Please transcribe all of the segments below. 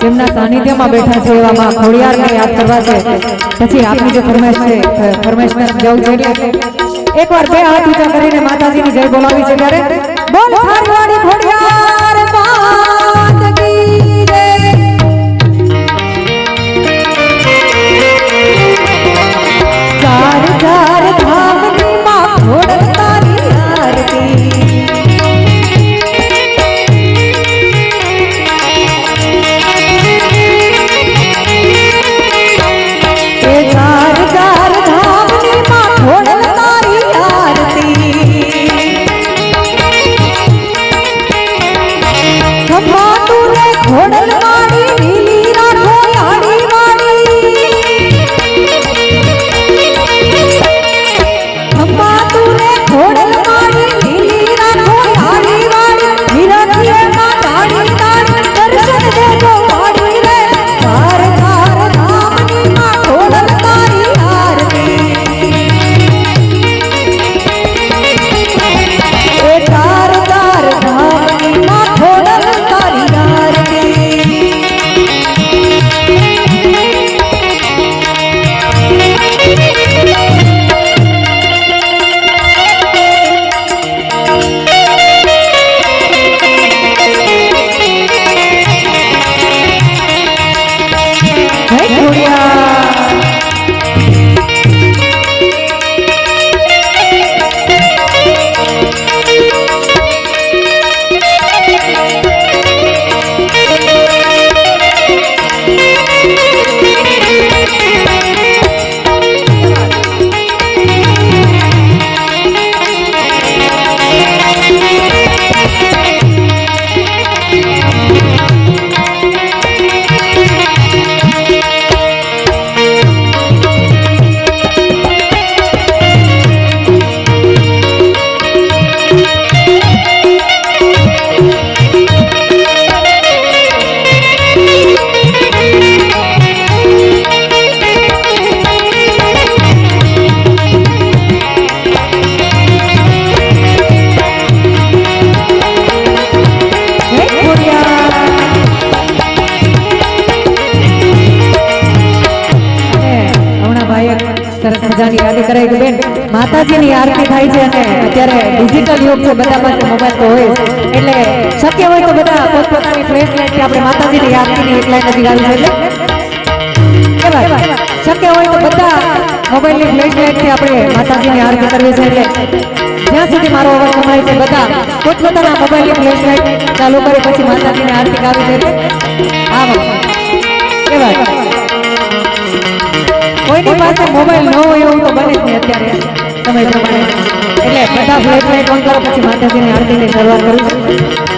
જેમના સાનિધ્યમાં બેઠા છે એવા ખોડિયારને યાદ કરવા છે. પછી આપની જે ફરમાઈશ છે અ, ફરમાઈશમાં જવું એટલે એકવાર બે હાથ ઊંચા કરીને માતાજીની જય બોલાવી છે ત્યારે બોલ ખોડિયાર સરસ યાદ કરાય કે બેન. માતાજીની આરતી થાય છે અને અત્યારે ડિજિટલ યુગ છે, બધા પાસે મોબાઈલ તો હોય એટલે શક્ય હોય તો બધા પોતપોતાની ફ્લેશ લાઈટથી આપણે માતાજીની આરતીની એક લાઈન નથી ગાવી છે શક્ય હોય તો બધા મોબાઈલની ફ્લેશ લાઈટથી આપણે માતાજીની આરતી કરવી છે એટલે જ્યાં સુધી મારો અવાજ સંભળાય છે, બધા પોતપોતાના મોબાઈલની ફ્લેશ લાઈટ ચાલુ કરી પછી માતાજીની આરતી ગાવી છે, એટલે. વાત. કેવાય કોઈની પાસે મોબાઈલ ન હોય એવું તો બને જ નહીં અત્યારે સમય પ્રમાણે. એટલે બધા ફ્લેટ લાઈટ ઓન કરો પછી માતાજીની આરતીની શરૂઆત કરું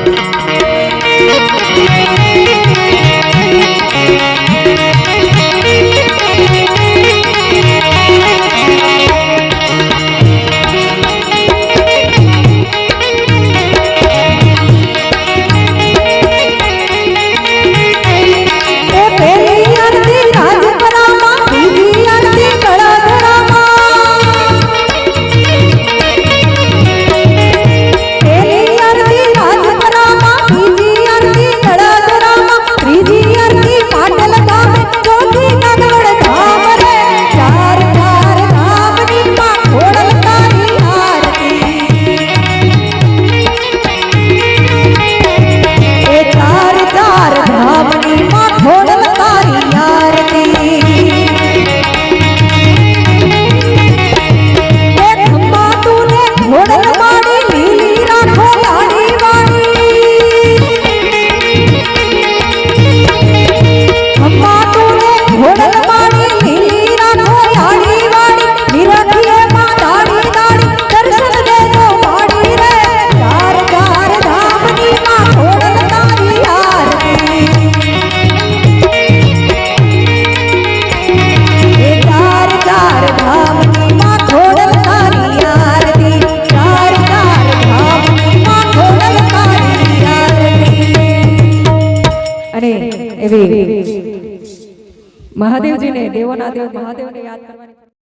મહાદેવજીને દેવોના દેવ મહાદેવને યાદ કરવાની